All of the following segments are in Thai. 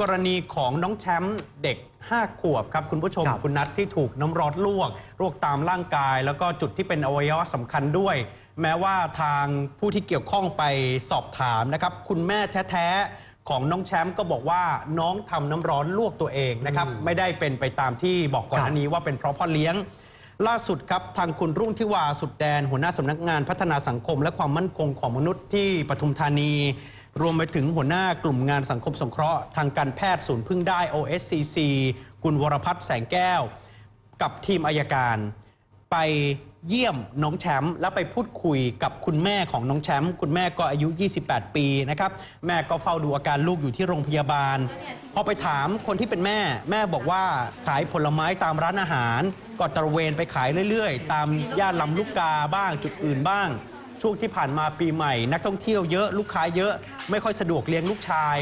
กรณีของน้องแชมป์เด็ก 5 ขวบครับคุณผู้ชมครับ คุณนัทที่ถูกน้ำร้อนลวกลวกตามร่างกาย แล้วก็จุดที่เป็นอวัยวะสำคัญด้วย แม้ว่าทางผู้ที่เกี่ยวข้องไปสอบถามนะครับ คุณแม่แท้ๆของน้องแชมป์ก็บอกว่าน้องทำน้ำร้อนลวกตัวเองนะครับ อืม ไม่ได้เป็นไปตามที่บอกก่อนหครัน้าบนี้ว่าเป็นเพราะพ่อเลี้ยง ล่าสุดครับทางคุณรุ่งทิวาสุดแดน หัวหน้าสำนักงานพัฒนาสังคม และความมั่นคงของมนุษย์ที่ปทุมธานี รวมไปถึงหัวหน้ากลุ่มงานสังคมสงเคราะห์ทางการแพทย์ศูนย์พึ่งได้ OSCC คุณวรพัฒน์แสงแก้ว กับทีมอายการ ไปเยี่ยมน้องแชมป์แล้วไปพูดคุยกับคุณแม่ของน้องแชมป์คุณแม่ก็อายุ 28 ปีนะครับแม่ก็เฝ้าดูอาการลูกอยู่ที่โรงพยาบาล พอไปถามคนที่เป็นแม่ แม่บอกว่าขายผลไม้ตามร้านอาหาร ก็ตระเวนไปขายเรื่อยๆ ตามย่านลำลูกกาบ้างจุดอื่นบ้าง ช่วงที่ผ่านมาปีใหม่ นักท่องเที่ยวเยอะลูกค้าเยอะไม่ค่อยสะดวกเลี้ยงลูกชาย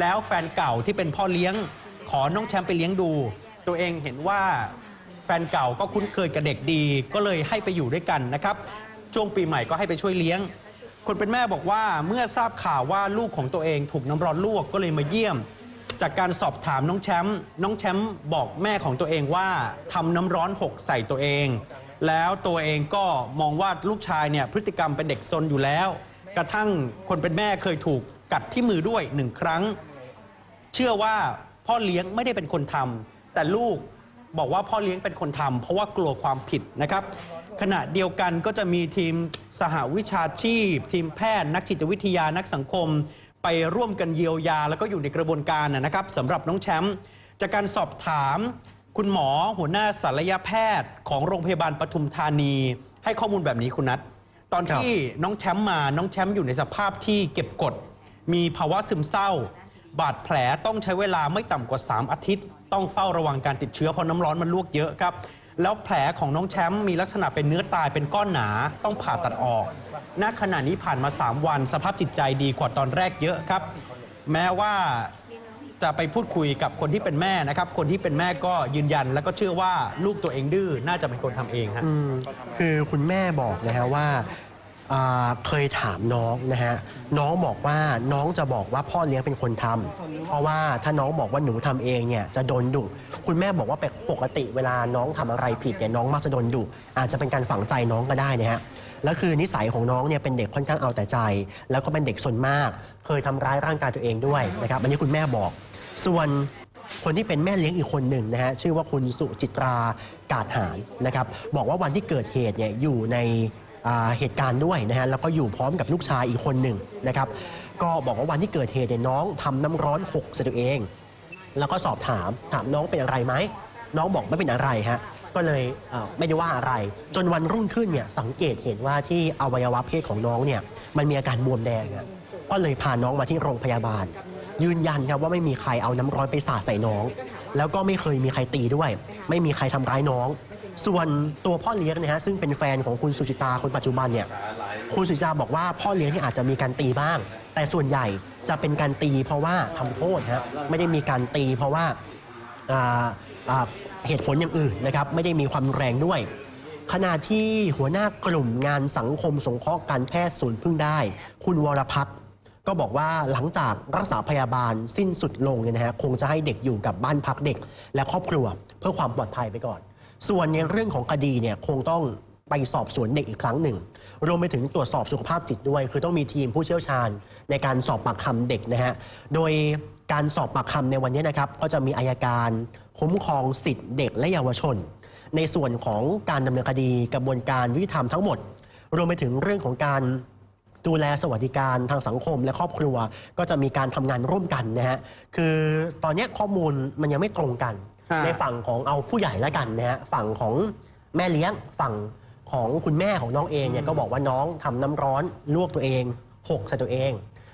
แล้วแฟนเก่าที่เป็นพ่อเลี้ยง ขอน้องแชมป์ไปเลี้ยงดู ตัวเองเห็นว่าแฟนเก่าก็คุ้นเคยกับเด็กดี ก็เลยให้ไปอยู่ด้วยกันนะครับ ช่วงปีใหม่ก็ให้ไปช่วยเลี้ยง คนเป็นแม่บอกว่าเมื่อทราบข่าวว่าลูกของตัวเองถูกน้ำร้อนลวกก็เลยมาเยี่ยม จากการสอบถามน้องแชมป์น้องแชมป์บอกแม่ของตัวเองว่าทำน้ำร้อนหกใส่ตัวเอง แล้วตัวเองก็มองว่าลูกชายเนี่ยพฤติกรรมเป็นเด็กซนอยู่แล้ว กระทั่งคนเป็นแม่เคยถูกกัดที่มือด้วยหนึ่งครั้ง เชื่อว่าพ่อเลี้ยงไม่ได้เป็นคนทำแต่ลูกบอกว่าพ่อเลี้ยงเป็นคนทำเพราะว่ากลัวความผิดนะครับ ขณะเดียวกันก็จะมีทีมสหวิชาชีพ ทีมแพทย์ นักจิตวิทยานักสังคม ไปร่วมกันเยียวยา แล้วก็อยู่ในกระบวนการนะครับสำหรับน้องแชมป์จากการสอบถาม คุณหมอหัวหน้าศัลยแพทย์ของโรงพยาบาลปทุมธานี ให้ข้อมูลแบบนี้คุณนัทตอนครับที่น้องแชมป์มาน้องแชมป์อยู่ในสภาพที่เก็บกด มีภาวะซึมเศร้า บาดแผลต้องใช้เวลาไม่ต่ำกว่า 3 อาทิตย์ ต้องเฝ้าระวังการติดเชื้อเพราะน้ำร้อนมันลวกเยอะครับ แล้วแผลของน้องแชมป์มีลักษณะเป็นเนื้อตายเป็นก้อนหนาต้องผ่าตัดออกณขณะนี้ผ่านมา 3 วัน สภาพจิตใจดีกว่าตอนแรกเยอะครับ แม้ว่า จะไปพูดคุยกับคนที่เป็นแม่นะครับ คนที่เป็นแม่ก็ยืนยัน แล้วก็เชื่อว่าลูกตัวเองดื้อน่าจะเป็นคนทำเองฮะ อืมคือคุณแม่บอกนะฮะว่า อ่าเคยถามน้องนะฮะน้องบอกว่าน้องจะบอกว่าพ่อเลี้ยงเป็นคนทำเพราะว่าถ้าน้องบอกว่าหนูทำเองเนี่ยจะโดนดุคุณแม่บอกว่าปกติเวลาน้องทำอะไรผิดเนี่ยน้องมักจะโดนดุอาจจะเป็นการฝังใจน้องก็ได้นะฮะแล้วคือนิสัยของน้องเนี่ยเป็นเด็กค่อนข้างเอาแต่ใจ แล้วก็เป็นเด็กสนมาก เคยทำร้ายร่างกายตัวเองด้วยนะครับอันนี้คุณแม่บอก ส่วน คนที่เป็นแม่เลี้ยงอีกคนหนึ่งนะฮะชื่อว่าคุณสุจิตรากาดหารนะครับบอกว่าวันที่เกิดเหตุเนี่ยอยู่ใน เหตุการณ์ด้วยนะฮะแล้วก็อยู่พร้อมกับลูกชายอีกคนหนึ่งนะครับ ก็บอกว่าวันที่เกิดเหตุเนี่ยน้องทำน้ำร้อนหกใส่ตัวเอง แล้วก็สอบถามถามน้องเป็นอะไรไหมน้องบอกไม่เป็นอะไรฮะก็เลยเไม่ได้ว่าอะไร จนวันรุ่งขึ้นเนี่ยสังเกตเห็นว่าที่อวัยวะเพศของน้องเนี่ยมันมีอาการบวมแดงอะก็เลยพาน้องมาที่โรงพยาบาล ยืนยันครับว่าไม่มีใครเอาน้ำร้อนไปสาดใส่น้อง แล้วก็ไม่เคยมีใครตีด้วย ไม่มีใครทำร้ายน้อง ส่วนตัวพ่อเลี้ยงนะฮะซึ่งเป็นแฟนของคุณสุจิตาคนปัจจุบันเนี่ยคุณสุจิตาบอกว่าพ่อเลี้ยงเนี่ยอาจจะมีการตีบ้าง แต่ส่วนใหญ่จะเป็นการตีเพราะว่าทำโทษฮะไม่ได้มีการตีเพราะว่าอ่าอ่าเหตุผลอย่างอื่นนะครับไม่ได้มีความแรงด้วยขณะที่หัวหน้ากลุ่มงานสังคมสงเคราะห์การแพทย์ศูนย์พึ่งได้ คุณวรพัฒน์ ก็บอกว่าหลังจากรักษาพยาบาลสิ้นสุดลงเนี่ยนะฮะคงจะให้เด็กอยู่กับบ้านพักเด็ก และครอบครัวเพื่อความปลอดภัยไปก่อน ส่วนในเรื่องของคดีเนี่ยคงต้องไปสอบสวนเด็กอีกครั้งหนึ่ง รวมไปถึงตรวจสอบสุขภาพจิตด้วย คือต้องมีทีมผู้เชี่ยวชาญในการสอบปากคำเด็กนะฮะ โดยการสอบปากคำในวันนี้นะครับ ก็จะมีอายการคุ้มครองสิทธิเด็กและเยาวชน ในส่วนของการดำเนินคดีกระบวนการยุติธรรมทั้งหมด รวมไปถึงเรื่องของการ ดูแลสวัสดิการทางสังคมและครอบครัว ก็จะมีการทำงานร่วมกันนะฮะคือตอนนี้ข้อมูลมันยังไม่ตรงกัน ฮะ ในฝั่งของเอาผู้ใหญ่แล้วกันนะฮะฝั่งของแม่เลี้ยงฝั่งของคุณแม่ของน้องเองเนี่ยก็บอกว่าน้องทำน้ำร้อนลวกตัวเองหกใส่ตัวเอง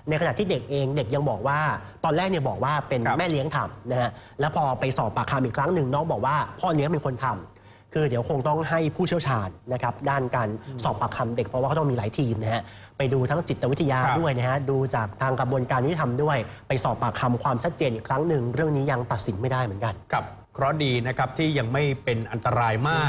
ในขณะที่เด็กเองเด็กยังบอกว่า ตอนแรกเนี่ยบอกว่าเป็นครับ แม่เลี้ยงทำนะฮะแล้วพอไปสอบปากคำอีกครั้งหนึ่งน้องบอกว่าพ่อเลี้ยงเป็นคนทำ คือเดี๋ยวคงต้องให้ผู้เชี่ยวชาญนะครับด้านการสอบปากคำเด็กเพราะว่าเขาต้องมีหลายทีมนะฮะไปดูทั้งจิตวิทยาครับ ด้วยนะฮะดูจากทางกระบวนการยุติธรรมด้วย ไปสอบปากคำความชัดเจนอีกครั้งหนึ่งเรื่องนี้ยังตัดสินไม่ได้เหมือนกันกับเคราะห์ดีนะครับที่ยังไม่เป็นอันตรายมาก